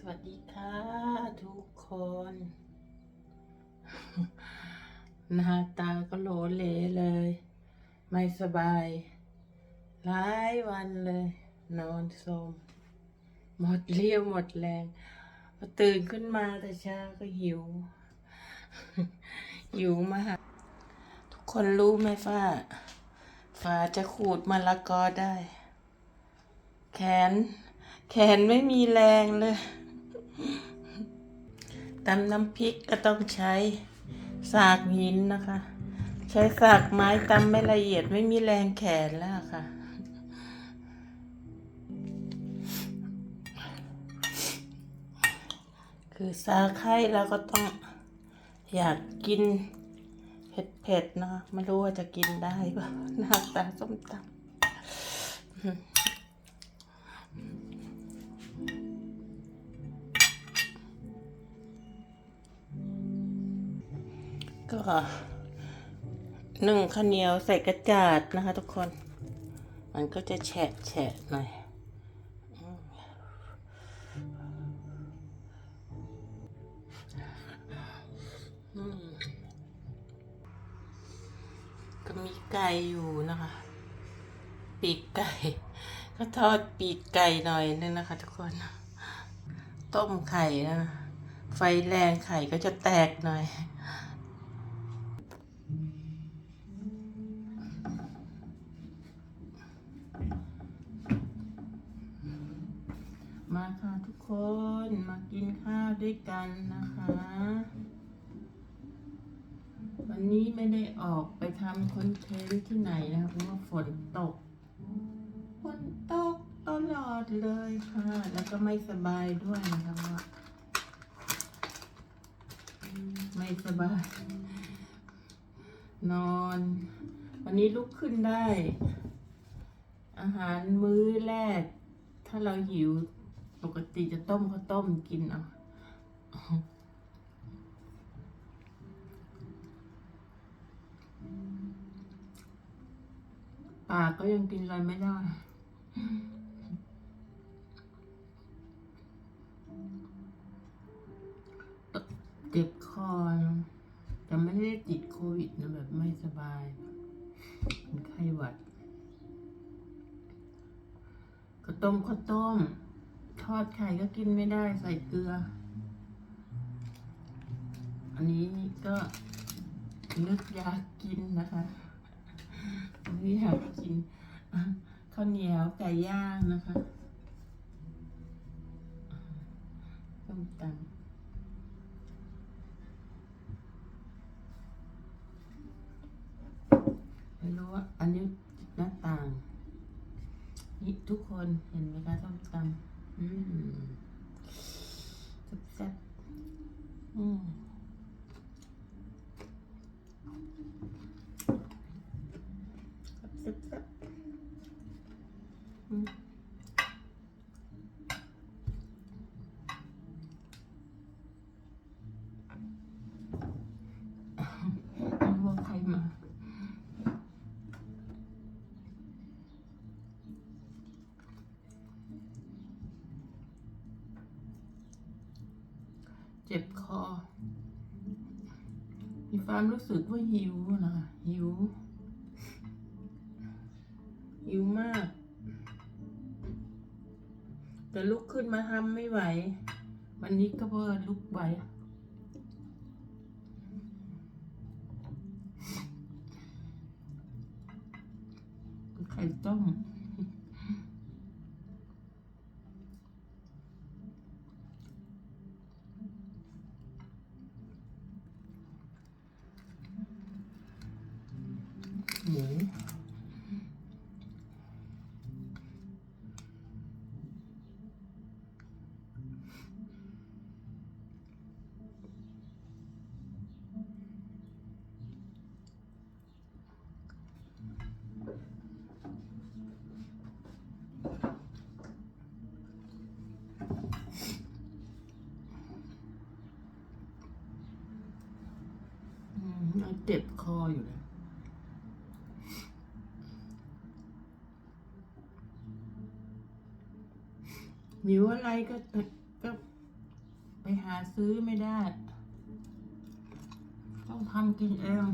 สวัสดีค่ะทุกคน หน้าตาก็โหลเลเลย ไม่สบาย หลายวันเลย นอนสมหมดเรี่ยวหมดแรงพอตื่นขึ้นมาแต่เช้าก็หิว หิวมาก ทุกคนรู้ไหมฟ้าฟ้าจะขูดมะละกอได้ แขน แขนไม่มีแรงเลย ตำน้ำพริกก็ต้องใช้สากหินนะคะ ใช้สากไม้ตำไม่ละเอียดไม่มีแรงแขนแล้วค่ะ คือซาไข้เราก็ต้องอยากกินเผ็ดๆนะคะไม่รู้ว่าจะกินได้ป่ะหน้าตาส้มตำ ก็หนึ่งข้าวเหนียวใส่กระจาดนะคะ ทุกคน มันก็จะแฉะแฉะหน่อยก็มีไก่อยู่นะคะ ปีกไก่ ก็ทอดปีกไก่หน่อยนึงนะคะ ทุกคน ต้มไข่นะ ไฟแรงไข่ก็จะแตกหน่อย มาค่ะทุกคนมากินข้าวด้วยกันนะคะ วันนี้ไม่ได้ออกไปทำคอนเทนต์ที่ไหนนะคะเพราะว่าฝนตกฝนตกตลอดเลยค่ะ แล้วก็ไม่สบายด้วยนะคะว่าไม่สบาย นอน วันนี้ลุกขึ้นได้ อาหารมื้อแรก ถ้าเราหิว ปกติจะต้มข้าวต้มกินเอาปากก็ยังกินอะไรไม่ได้ เจ็บคอนะแต่ไม่ได้ติดโควิดนะแบบไม่สบายเป็นไข้หวัดข้าวต้มข้าวต้ม ทอดไข่ก็กินไม่ได้ใส่เกลือ อันนี้ก็นึกอยากกินนะคะนึกอยากกินข้าวเหนียวไก่ย่างนะคะต้มตำไม่รู้ว่าอันนี้หน้าต่าง นี่ทุกคนเห็นไหมคะส้มตำ อืมแซ่บๆอืมแซ่บๆอืมไม่รู้ว่าใครมา เจ็บคอ มีความรู้สึกว่าหิวนะหิว หิวมาก แต่ลุกขึ้นมาทำไม่ไหว วันนี้ก็เพิ่ลุกไหวไข่ต้ม อืม เจ็บคออยู่เลยหิวอะไรก็ก็ไปหาซื้อไม่ได้ ต้องทำกินเอง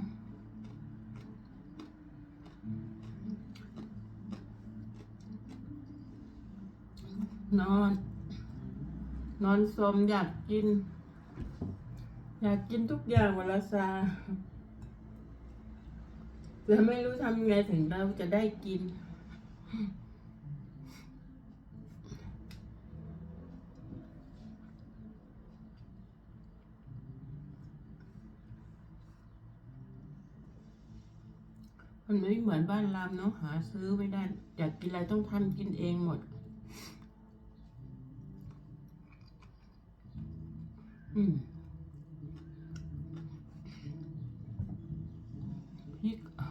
นอน นอนสมอยากกิน อยากกินทุกอย่างเวลาซา แต่ไม่รู้ทำไงถึงเราจะได้กิน มันไม่เหมือนบ้านรามเนาะหาซื้อไม่ได้ อยากกินอะไรต้องทำกินเองหมด อืมพริกอะ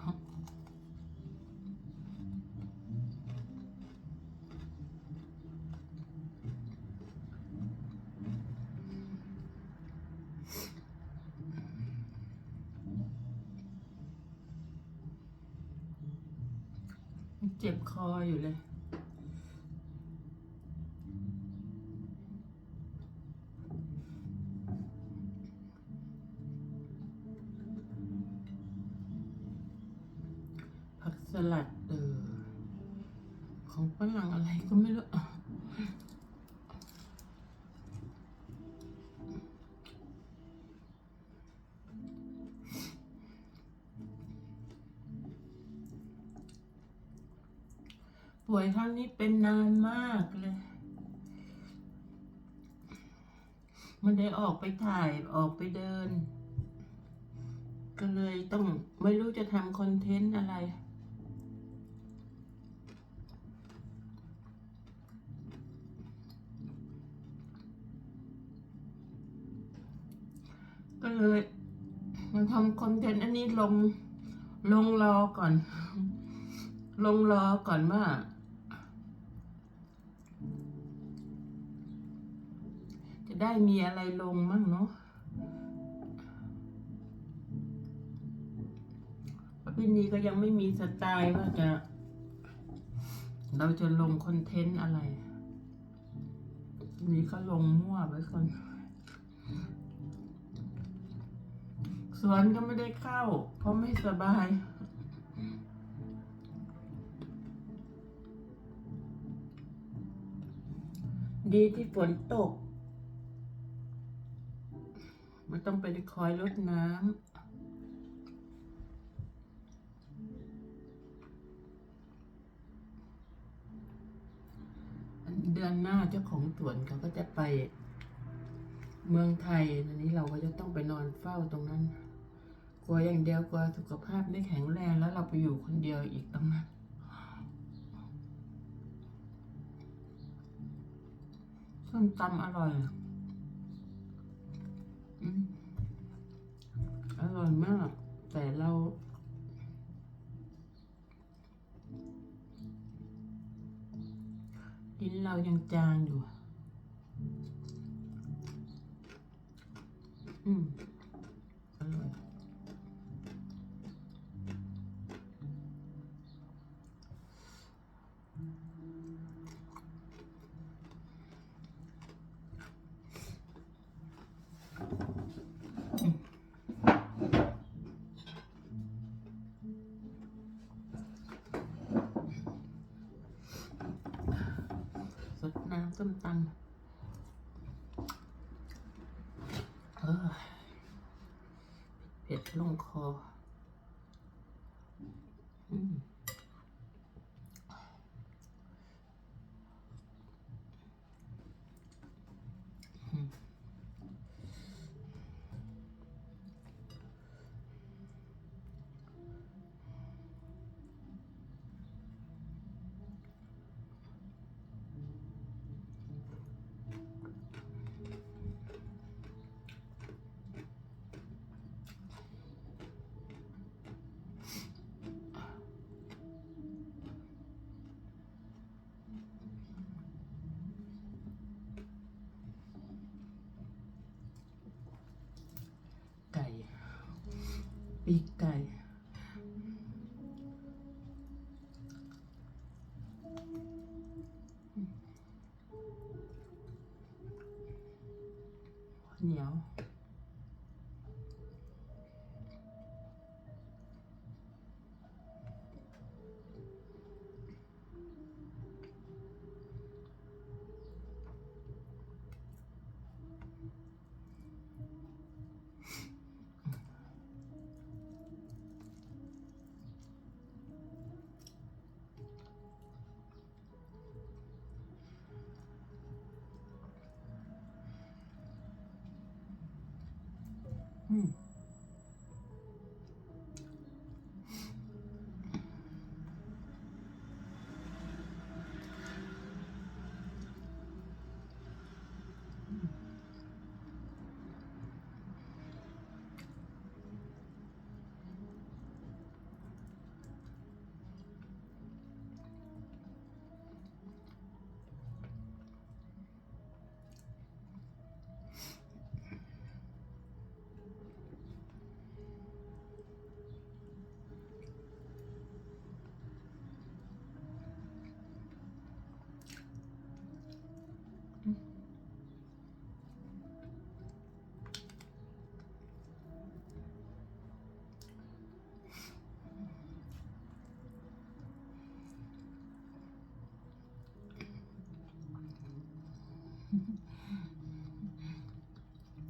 เจ็บคออยู่เลย ผักสลัดเออของฝรั่งอะไรก็ไม่รู้ ป่วยครั้งนี้เป็นนานมากเลย มันได้ออกไปถ่ายออกไปเดิน ก็เลยต้องไม่รู้จะทำคอนเทนต์อะไรก็เลยมาทำคอนเทนต์อันนี้ลงลงรอก่อน ลงรอก่อนว่า ได้มีอะไรลงมั่งเนาะพี่นีก็ยังไม่มีสไตล์ว่าจะ เราจะลงคอนเทนต์อะไร นี้ก็ลงมั่วไว้ก่อนสวนก็ไม่ได้เข้า เพราะไม่สบายดีที่ฝนตก ไม่ต้องไปคอยรดน้ำเดือนหน้าเจ้าของสวนเขาก็จะไปเมืองไทยอันนี้เราก็จะต้องไปนอนเฝ้าตรงนั้น กลัวอย่างเดียวกลัวสุขภาพไม่แข็งแรงแล้วเราไปอยู่คนเดียวอีกตรงนั้นส้มตำอร่อย อร่อยมาก แต่เราลิ้นเรายังจางอยู่ อืม ส้มตำเออเผ็ดลงคอ อืม ปีก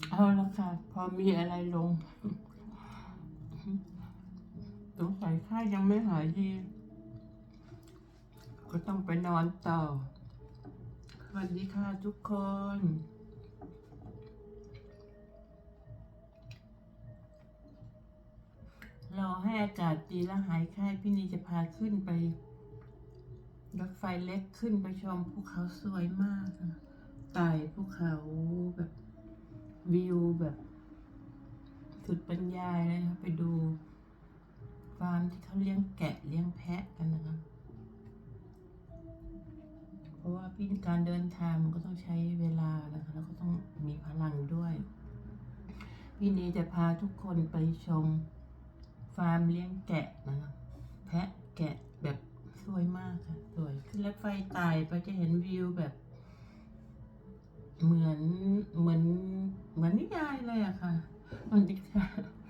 เอาละค่ะ พอมีอะไรลงสงสัยข้ายังไม่หายดี ก็ต้องไปนอนต่อ สวัสดีค่ะทุกคนรอให้อากาศดีแล้วหายไข้พี่นีจะพาขึ้นไป รถไฟเล็กขึ้นไปชมภูเขาสวยมาก ไต่ภูเขาแบบวิวแบบ สุดบรรยายเลยครับไปดูฟาร์มที่เขาเลี้ยงแกะเลี้ยงแพะกันนะคะเพราะว่าพี่การเดินทางมันก็ต้องใช้เวลานะคะแล้วก็ต้องมีพลังด้วย พี่นีจะพาทุกคนไปชมฟาร์มเลี้ยงแกะนะคะแพะแกะแบบสวยมากค่ะสวยขึ้นรถไฟไต่ไปจะเห็นวิวแบบ เหมือนเหมือนเหมือนนิยายเลยอะค่ะสวัสดีค่ะ